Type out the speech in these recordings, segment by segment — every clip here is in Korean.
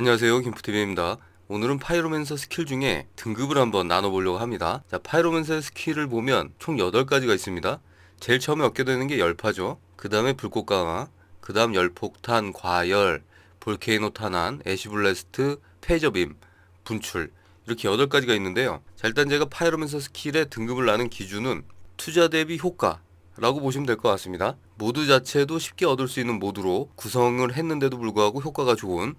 안녕하세요. 김프티비입니다. 오늘은 파이로맨서 스킬 중에 등급을 한번 나눠보려고 합니다. 자 파이로맨서의 스킬을 보면 총 8가지가 있습니다. 제일 처음에 얻게 되는 게 열파죠. 그 다음에 불꽃 강화 그 다음 열폭탄, 과열, 볼케이노 탄환, 애쉬블래스트, 페이저빔, 분출. 이렇게 8가지가 있는데요. 자 일단 제가 파이로맨서 스킬의 등급을 나눈 기준은 투자 대비 효과 라고 보시면 될 것 같습니다. 모드 자체도 쉽게 얻을 수 있는 모드로 구성을 했는데도 불구하고 효과가 좋은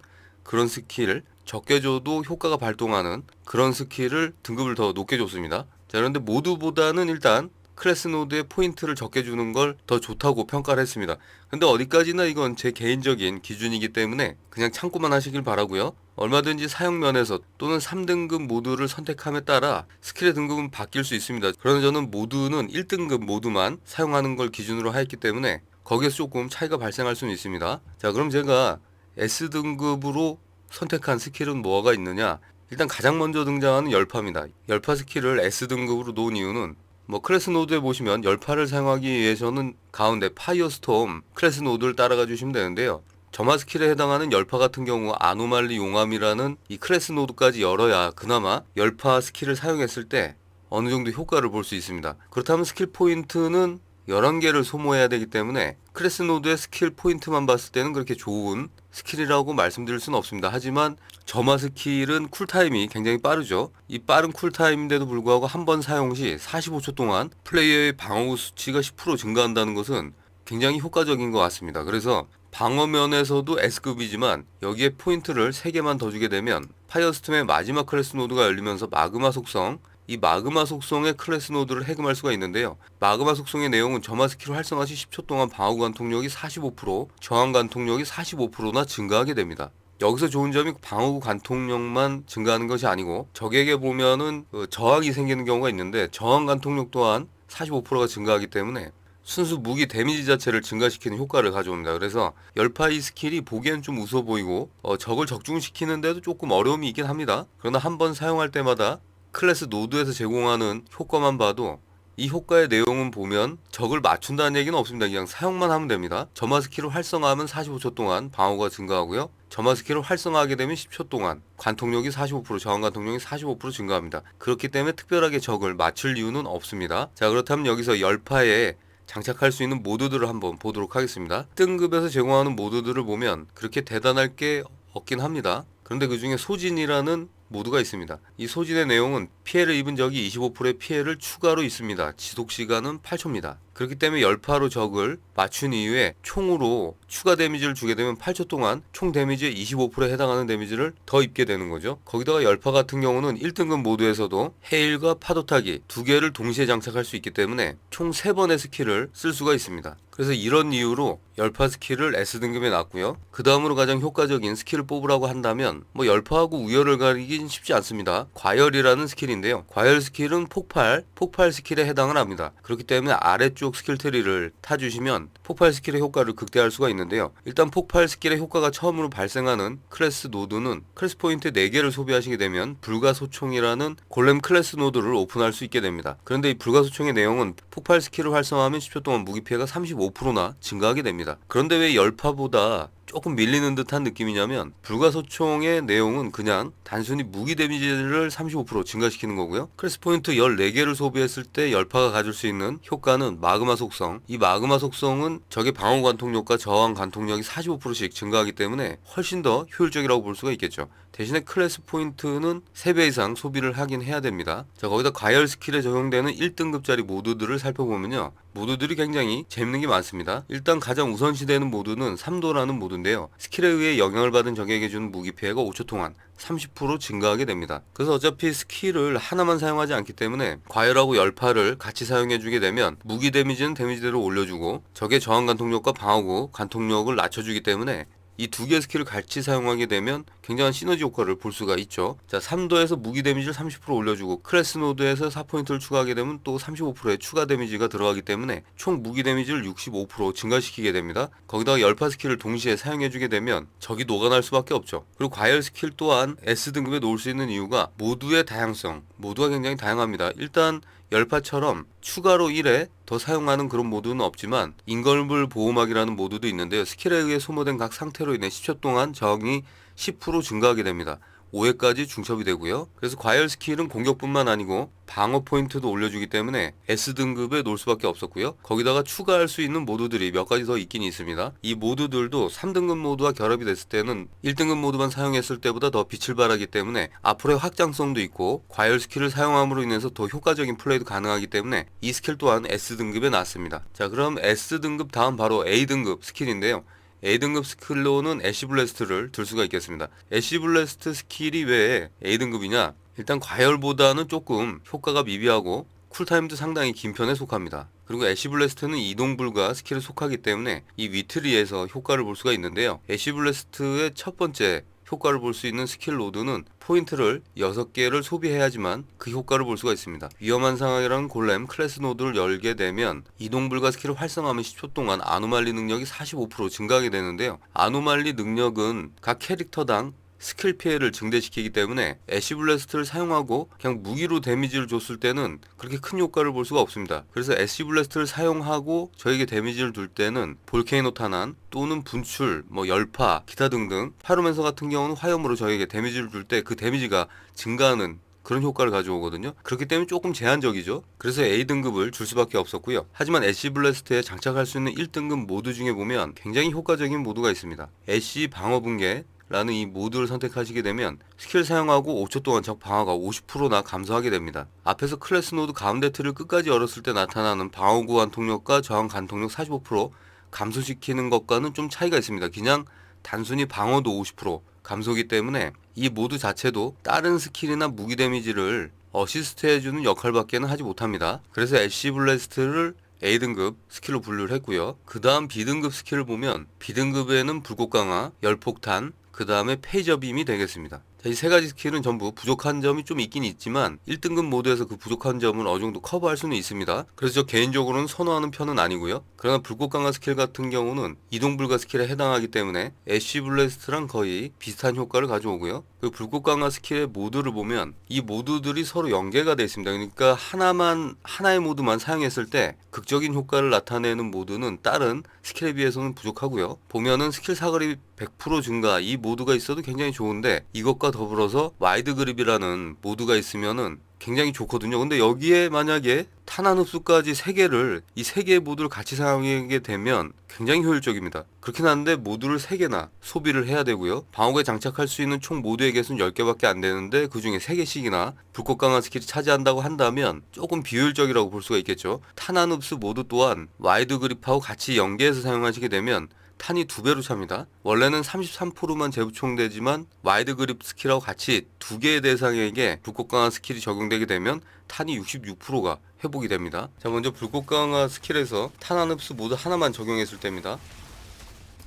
그런 스킬, 적게 줘도 효과가 발동하는 그런 스킬을 등급을 더 높게 줬습니다. 자, 그런데 모드보다는 일단 클래스 노드의 포인트를 적게 주는 걸 더 좋다고 평가를 했습니다. 근데 어디까지나 이건 제 개인적인 기준이기 때문에 그냥 참고만 하시길 바라고요. 얼마든지 사용 면에서 또는 3등급 모드를 선택함에 따라 스킬의 등급은 바뀔 수 있습니다. 그러나 저는 모드는 1등급 모드만 사용하는 걸 기준으로 하였기 때문에 거기에서 조금 차이가 발생할 수는 있습니다. 자, 그럼 제가 S등급으로 선택한 스킬은 뭐가 있느냐? 일단 가장 먼저 등장하는 열파입니다. 열파 스킬을 S등급으로 놓은 이유는 뭐 클래스 노드에 보시면 열파를 사용하기 위해서는 가운데 파이어 스톰 클래스 노드를 따라가 주시면 되는데요. 점화 스킬에 해당하는 열파 같은 경우 아노말리 용암이라는 이 클래스 노드까지 열어야 그나마 열파 스킬을 사용했을 때 어느 정도 효과를 볼 수 있습니다. 그렇다면 스킬 포인트는 11개를 소모해야 되기 때문에 클래스 노드의 스킬 포인트만 봤을 때는 그렇게 좋은 스킬이라고 말씀드릴 수는 없습니다. 하지만 점화 스킬은 쿨타임이 굉장히 빠르죠. 이 빠른 쿨타임인데도 불구하고 한 번 사용 시 45초 동안 플레이어의 방어 수치가 10% 증가한다는 것은 굉장히 효과적인 것 같습니다. 그래서 방어면에서도 S급이지만 여기에 포인트를 3개만 더 주게 되면 파이어스톰의 마지막 클래스 노드가 열리면서 마그마 속성 이 마그마 속성의 클래스 노드를 해금할 수가 있는데요. 마그마 속성의 내용은 점화 스킬을 활성화 시 10초 동안 방어 관통력이 45%, 저항 관통력이 45%나 증가하게 됩니다. 여기서 좋은 점이 방어구 관통력만 증가하는 것이 아니고 적에게 보면은 그 저항이 생기는 경우가 있는데 저항 관통력 또한 45%가 증가하기 때문에 순수 무기 데미지 자체를 증가시키는 효과를 가져옵니다. 그래서 열파이 스킬이 보기엔 좀 웃어 보이고 어, 적을 적중시키는데도 조금 어려움이 있긴 합니다. 그러나 한 번 사용할 때마다 클래스 노드에서 제공하는 효과만 봐도 이 효과의 내용은 보면 적을 맞춘다는 얘기는 없습니다. 그냥 사용만 하면 됩니다. 점화 스킬을 활성화하면 45초 동안 방어가 증가하고요. 점화 스킬을 활성화하게 되면 10초 동안 관통력이 45% 저항 관통력이 45% 증가합니다. 그렇기 때문에 특별하게 적을 맞출 이유는 없습니다. 자 그렇다면 여기서 열파에 장착할 수 있는 모드들을 한번 보도록 하겠습니다. 등급에서 제공하는 모드들을 보면 그렇게 대단할 게 없긴 합니다. 그런데 그 중에 소진이라는 모두가 있습니다. 이 소진의 내용은 피해를 입은 적이 25%의 피해를 추가로 있습니다. 지속 시간은 8초입니다. 그렇기 때문에 열파로 적을 맞춘 이후에 총으로 추가 데미지를 주게 되면 8초 동안 총 데미지의 25%에 해당하는 데미지를 더 입게 되는 거죠. 거기다가 열파 같은 경우는 1등급 모드에서도 헤일과 파도타기 두 개를 동시에 장착할 수 있기 때문에 총 3번의 스킬을 쓸 수가 있습니다. 그래서 이런 이유로 열파 스킬을 S등급에 놨고요. 그 다음으로 가장 효과적인 스킬을 뽑으라고 한다면 뭐 열파하고 우열을 가리긴 쉽지 않습니다. 과열이라는 스킬인데요. 과열 스킬은 폭발, 폭발 스킬에 해당을 합니다. 그렇기 때문에 아래쪽 스킬 트리를 타주시면 폭발 스킬의 효과를 극대화할 수가 있는데요. 일단 폭발 스킬의 효과가 처음으로 발생하는 클래스 노드는 클래스 포인트 4개를 소비하시게 되면 불가소총이라는 골렘 클래스 노드를 오픈할 수 있게 됩니다. 그런데 이 불가소총의 내용은 폭발 스킬을 활성화하면 10초 동안 무기 피해가 35%나 증가하게 됩니다. 그런데 왜 열파보다 조금 밀리는 듯한 느낌이냐면 불가소총의 내용은 그냥 단순히 무기 데미지를 35% 증가시키는 거고요. 크레스 포인트 14개를 소비했을 때 열파가 가질 수 있는 효과는 마그마 속성. 이 마그마 속성은 적의 방어 관통력과 저항 관통력이 45%씩 증가하기 때문에 훨씬 더 효율적이라고 볼 수가 있겠죠. 대신에 클래스 포인트는 3배 이상 소비를 하긴 해야 됩니다. 자, 거기다 과열 스킬에 적용되는 1등급짜리 모드들을 살펴보면요. 모드들이 굉장히 재밌는 게 많습니다. 일단 가장 우선시되는 모드는 3도라는 모드인데요. 스킬에 의해 영향을 받은 적에게 주는 무기 피해가 5초 동안 30% 증가하게 됩니다. 그래서 어차피 스킬을 하나만 사용하지 않기 때문에 과열하고 열파를 같이 사용해 주게 되면 무기 데미지는 데미지대로 올려주고 적의 저항 관통력과 방어구 관통력을 낮춰주기 때문에 이 두 개의 스킬을 같이 사용하게 되면 굉장한 시너지 효과를 볼 수가 있죠. 자, 3도에서 무기 데미지를 30% 올려주고 클래스 노드에서 4포인트를 추가하게 되면 또 35%의 추가 데미지가 들어가기 때문에 총 무기 데미지를 65% 증가시키게 됩니다. 거기다가 열파 스킬을 동시에 사용해주게 되면 적이 녹아날 수밖에 없죠. 그리고 과열 스킬 또한 S등급에 놓을 수 있는 이유가 모두의 다양성, 모두가 굉장히 다양합니다. 일단 열파처럼 추가로 1회 더 사용하는 그런 모드는 없지만 인걸물 보호막이라는 모드도 있는데요. 스킬에 의해 소모된 각 상태로 인해 10초 동안 적이 10% 증가하게 됩니다. 5회까지 중첩이 되고요. 그래서 과열 스킬은 공격뿐만 아니고 방어 포인트도 올려주기 때문에 S등급에 놓을 수밖에 없었고요. 거기다가 추가할 수 있는 모드들이 몇 가지 더 있긴 있습니다. 이 모드들도 3등급 모드와 결합이 됐을 때는 1등급 모드만 사용했을 때보다 더 빛을 발하기 때문에 앞으로의 확장성도 있고 과열 스킬을 사용함으로 인해서 더 효과적인 플레이도 가능하기 때문에 이 스킬 또한 S등급에 나왔습니다. 자 그럼 S등급 다음 바로 A등급 스킬인데요. A등급 스킬로는 애쉬 블래스트를 들 수가 있겠습니다. 애쉬 블래스트 스킬이 왜 A등급이냐? 일단 과열보다는 조금 효과가 미비하고 쿨타임도 상당히 긴 편에 속합니다. 그리고 애쉬 블래스트는 이동 불가 스킬에 속하기 때문에 이 위트리에서 효과를 볼 수가 있는데요. 애쉬 블래스트의 첫 번째 효과를 볼 수 있는 스킬 로드는 포인트를 6개를 소비해야지만 그 효과를 볼 수가 있습니다. 위험한 상황이라는 골렘 클래스 노드를 열게 되면 이동 불가 스킬을 활성화하면 10초 동안 아노말리 능력이 45% 증가하게 되는데요. 아노말리 능력은 각 캐릭터당 스킬 피해를 증대시키기 때문에 애쉬 블래스트를 사용하고 그냥 무기로 데미지를 줬을 때는 그렇게 큰 효과를 볼 수가 없습니다. 그래서 애쉬 블래스트를 사용하고 저에게 데미지를 줄 때는 볼케이노 탄환 또는 분출, 뭐 열파, 기타 등등 파로맨서 같은 경우는 화염으로 저에게 데미지를 줄 때 그 데미지가 증가하는 그런 효과를 가져오거든요. 그렇기 때문에 조금 제한적이죠. 그래서 A등급을 줄 수밖에 없었고요. 하지만 애쉬 블래스트에 장착할 수 있는 1등급 모드 중에 보면 굉장히 효과적인 모드가 있습니다. 애쉬 방어 붕괴 라는 이 모드를 선택하시게 되면 스킬 사용하고 5초 동안 적 방어가 50%나 감소하게 됩니다. 앞에서 클래스 노드 가운데 틀을 끝까지 열었을 때 나타나는 방어 구간 통력과 저항 간 통력 45% 감소시키는 것과는 좀 차이가 있습니다. 그냥 단순히 방어도 50% 감소기 때문에 이 모드 자체도 다른 스킬이나 무기 데미지를 어시스트 해주는 역할밖에는 하지 못합니다. 그래서 애쉬 블래스트를 A등급 스킬로 분류를 했고요. 그 다음 B등급 스킬을 보면 B등급에는 불꽃 강화, 열폭탄, 그 다음에 페이저 빔이 되겠습니다. 이 세 가지 스킬은 전부 부족한 점이 좀 있긴 있지만 1등급 모드에서 그 부족한 점을 어느 정도 커버할 수는 있습니다. 그래서 저 개인적으로는 선호하는 편은 아니고요. 그러나 불꽃 강화 스킬 같은 경우는 이동 불가 스킬에 해당하기 때문에 애쉬 블래스트랑 거의 비슷한 효과를 가져오고요. 그 불꽃 강화 스킬의 모드를 보면 이 모드들이 서로 연계가 되어 있습니다. 그러니까 하나만 하나의 모드만 사용했을 때 극적인 효과를 나타내는 모드는 다른 스킬에 비해서는 부족하고요. 보면은 스킬 사거리 100% 증가 이 모드가 있어도 굉장히 좋은데 이것과 더불어서 와이드 그립이라는 모드가 있으면은 굉장히 좋거든요. 근데 여기에 만약에 탄환 흡수까지 3개를 이 3개의 모드를 같이 사용하게 되면 굉장히 효율적입니다. 그렇긴 한데 모드를 3개나 소비를 해야 되고요. 방어구에 장착할 수 있는 총 모드의 개수는 10개밖에 안 되는데 그 중에 3개씩이나 불꽃 강한 스킬이 차지한다고 한다면 조금 비효율적이라고 볼 수가 있겠죠. 탄환 흡수 모드 또한 와이드 그립하고 같이 연계해서 사용하시게 되면 탄이 두 배로 찹니다. 원래는 33%만 재부총되지만 와이드 그립 스킬하고 같이 두 개의 대상에게 불꽃 강화 스킬이 적용되게 되면 탄이 66%가 회복이 됩니다. 자 먼저 불꽃 강화 스킬에서 탄환 흡수 모두 하나만 적용했을 때입니다.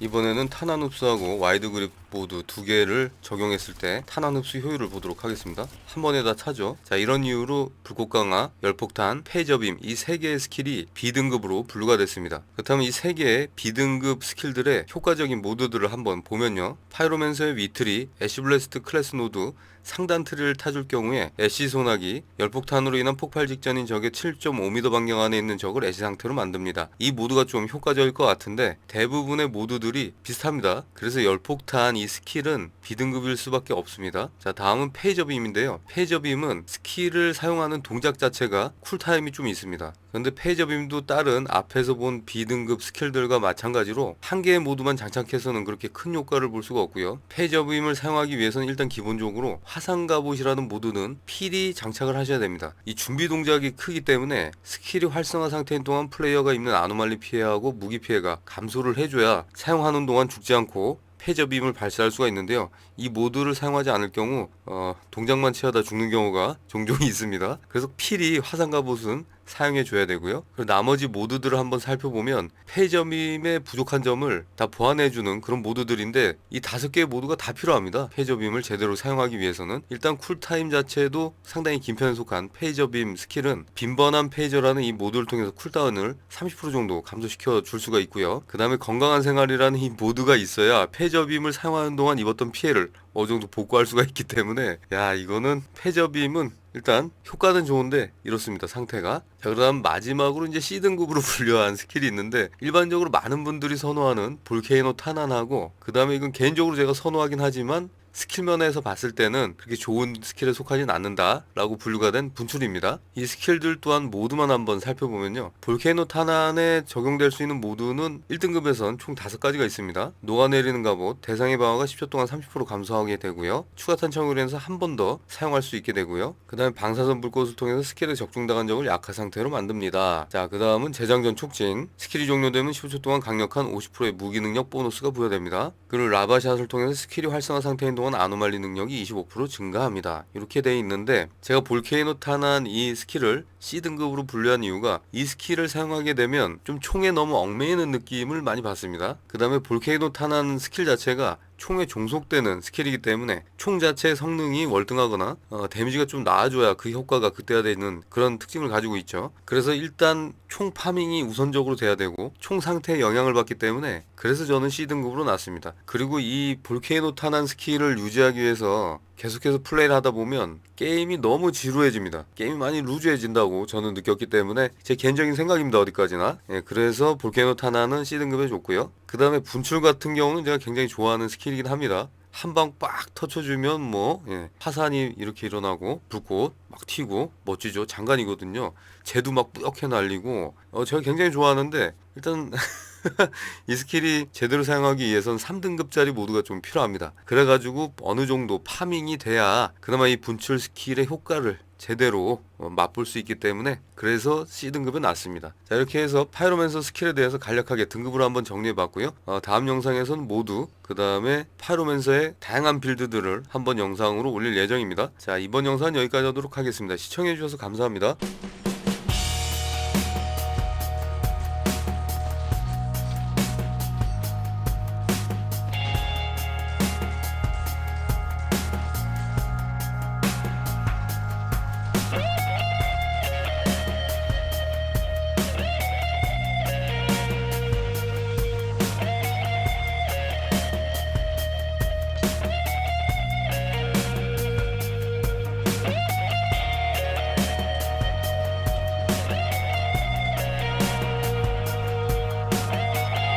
이번에는 탄환 흡수하고 와이드 그립 모두 두 개를 적용했을 때 탄환 흡수 효율을 보도록 하겠습니다. 한 번에 다 차죠. 자 이런 이유로 불꽃 강화, 열폭탄, 페이저빔 이 세 개의 스킬이 B등급으로 분류가 됐습니다. 그렇다면 이 세 개의 B등급 스킬들의 효과적인 모드들을 한번 보면요. 파이로맨서의 위트리, 애쉬블래스트 클래스 노드, 상단 트리를 타줄 경우에 애쉬 소나기, 열폭탄으로 인한 폭발 직전인 적의 7.5m 반경 안에 있는 적을 애쉬 상태로 만듭니다. 이 모드가 좀 효과적일 것 같은데 대부분의 모드들이 비슷합니다. 그래서 열폭탄 이 스킬은 B등급일 수밖에 없습니다. 자 다음은 페이저빔인데요. 페이저빔은 스킬을 사용하는 동작 자체가 쿨타임이 좀 있습니다. 그런데 페이저빔도 다른 앞에서 본 B등급 스킬들과 마찬가지로 한 개의 모드만 장착해서는 그렇게 큰 효과를 볼 수가 없고요. 페이저빔을 사용하기 위해서는 일단 기본적으로 화상 갑옷이라는 모드는 필히 장착을 하셔야 됩니다. 이 준비 동작이 크기 때문에 스킬이 활성화 상태인 동안 플레이어가 입는 아노말리 피해하고 무기 피해가 감소를 해줘야 사용하는 동안 죽지 않고 패저빔을 발사할 수가 있는데요. 이 모드를 사용하지 않을 경우 어, 동작만 취하다 죽는 경우가 종종 있습니다. 그래서 필히 화상 갑옷은 사용해 줘야 되고요. 그리고 나머지 모드들을 한번 살펴보면 페이저빔의 부족한 점을 다 보완해 주는 그런 모드들인데 이 다섯 개의 모드가 다 필요합니다. 페이저빔을 제대로 사용하기 위해서는 일단 쿨타임 자체도 상당히 긴 편에 속한 페이저빔 스킬은 빈번한 페이저라는 이 모드를 통해서 쿨다운을 30% 정도 감소시켜 줄 수가 있고요. 그 다음에 건강한 생활이라는 이 모드가 있어야 페이저빔을 사용하는 동안 입었던 피해를 어느 정도 복구할 수가 있기 때문에 야 이거는 페이저빔은 일단 효과는 좋은데 이렇습니다 상태가. 자 그다음 마지막으로 이제 C등급으로 분류한 스킬이 있는데 일반적으로 많은 분들이 선호하는 볼케이노 탄환하고 그 다음에 이건 개인적으로 제가 선호하긴 하지만 스킬 면에서 봤을 때는 그렇게 좋은 스킬에 속하진 않는다라고 분류가 된 분출입니다. 이 스킬들 또한 모두만 한번 살펴보면요. 볼케이노 탄환에 적용될 수 있는 모두는 1등급에선 총 5가지가 있습니다. 녹아내리는 갑옷, 대상의 방어가 10초 동안 30% 감소하게 되고요. 추가 탄창으로 인해서 한 번 더 사용할 수 있게 되고요. 그 다음에 방사선 불꽃을 통해서 스킬에 적중당한 적을 약화 상태로 만듭니다. 자, 그 다음은 재장전 촉진. 스킬이 종료되면 15초 동안 강력한 50%의 무기 능력 보너스가 부여됩니다. 그리고 라바샷을 통해서 스킬이 활성화 상태인 동안 아노말리 능력이 25% 증가합니다. 이렇게 돼 있는데 제가 볼케이노 탄환 이 스킬을 C등급으로 분류한 이유가 이 스킬을 사용하게 되면 좀 총에 너무 얽매이는 느낌을 많이 받습니다. 그 다음에 볼케이노 탄환 스킬 자체가 총에 종속되는 스킬이기 때문에 총 자체의 성능이 월등하거나 어, 데미지가 좀 나아져야 그 효과가 극대화되는 그런 특징을 가지고 있죠. 그래서 일단 총 파밍이 우선적으로 돼야 되고 총 상태에 영향을 받기 때문에 그래서 저는 C등급으로 놨습니다. 그리고 이 볼케이노 탄환 스킬을 유지하기 위해서 계속해서 플레이를 하다 보면 게임이 너무 지루해집니다. 게임이 많이 루즈해진다고 저는 느꼈기 때문에 제 개인적인 생각입니다. 어디까지나. 예, 그래서 볼케이노 탄환은 C등급에 좋고요. 그 다음에 분출 같은 경우는 제가 굉장히 좋아하는 스킬이긴 합니다. 한 방 빡 터쳐주면 뭐 예, 화산이 이렇게 일어나고 불꽃 막 튀고 멋지죠 장관이거든요 쟤도 막 뿌옇게 날리고 어, 제가 굉장히 좋아하는데 일단 이 스킬이 제대로 사용하기 위해선 3등급짜리 모드가 좀 필요합니다. 그래가지고 어느 정도 파밍이 돼야 그나마 이 분출 스킬의 효과를 제대로 어, 맛볼 수 있기 때문에 그래서 C등급에 놨습니다. 자 이렇게 해서 파이로맨서 스킬에 대해서 간략하게 등급으로 한번 정리해봤고요. 어, 다음 영상에서는 모두 그 다음에 파이로맨서의 다양한 빌드들을 한번 영상으로 올릴 예정입니다. 자 이번 영상은 여기까지 하도록 하겠습니다. 시청해주셔서 감사합니다.